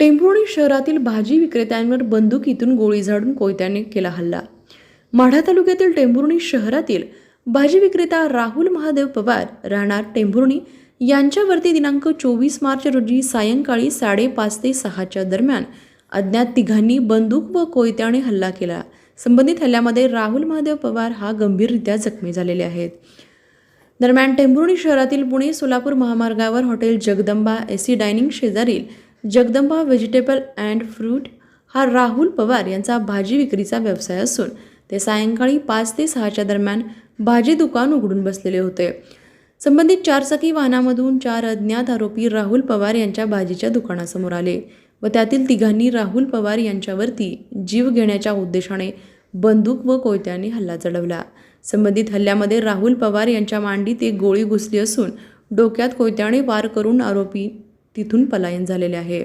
टेंभुर्णी शहरातील भाजी विक्रेत्यांवर बंदुकीतून गोळी झाडून कोयत्याने केला हल्ला. माढा तालुक्यातील टेंभुर्णी शहरातील भाजी विक्रेता राहुल महादेव पवार राहणार टेंभुर्णी यांच्यावरती दिनांक चोवीस मार्च रोजी सायंकाळी साडेपाच ते सहाच्या दरम्यान अज्ञात तिघांनी बंदूक व कोयत्याने हल्ला केला. संबंधित हल्ल्यामध्ये राहुल महादेव पवार हा गंभीररित्या जखमी झालेले आहेत. दरम्यान टेंभुर्णी शहरातील पुणे सोलापूर महामार्गावर हॉटेल जगदंबा एसी डायनिंग शेजारील जगदंबा व्हेजिटेबल अँड फ्रूट हा राहुल पवार यांचा भाजी विक्रीचा व्यवसाय असून ते सायंकाळी पाच ते सहाच्या दरम्यान भाजी दुकान उघडून बसलेले होते. संबंधित चारचाकी वाहनामधून चार अज्ञात आरोपी राहुल पवार यांच्या भाजीच्या दुकानासमोर आले व त्यातील तिघांनी राहुल पवार यांच्यावरती जीव घेण्याच्या उद्देशाने बंदूक व कोयत्याने हल्ला चढवला. संबंधित हल्ल्यामध्ये राहुल पवार यांच्या मांडीत एक गोळी घुसली असून डोक्यात कोयत्याने वार करून आरोपी तिथून पलायन झालेले आहे.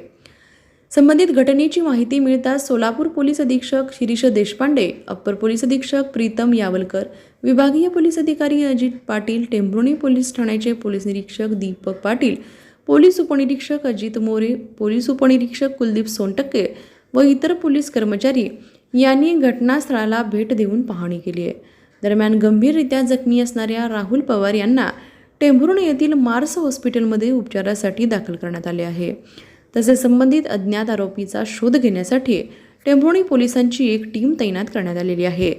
संबंधित घटनेची माहिती मिळताच सोलापूर पोलीस अधीक्षक शिरीष देशपांडे अप्पर पोलीस अधीक्षक प्रीतम यावलकर विभागीय पोलीस अधिकारी अजित पाटील टेंभुर्णी पोलीस ठाण्याचे पोलीस निरीक्षक दीपक पाटील पोलीस उपनिरीक्षक अजित मोरे पोलीस उपनिरीक्षक कुलदीप सोनटक्के व इतर पोलीस कर्मचारी यांनी घटनास्थळाला भेट देऊन पाहणी केली आहे. दरम्यान गंभीररित्या जखमी असणाऱ्या राहुल पवार यांना टेंभुर्णी येथील मार्स हॉस्पिटलमध्ये उपचारासाठी दाखल करण्यात आले आहे. तसेच संबंधित अज्ञात आरोपीचा शोध घेण्यासाठी टेंभुर्णी पोलिसांची एक टीम तैनात करण्यात आलेली आहे.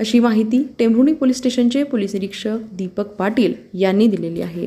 अशी माहिती टेंभुर्णी पोलीस स्टेशनचे पोलीस निरीक्षक दीपक पाटील यांनी दिलेली आहे.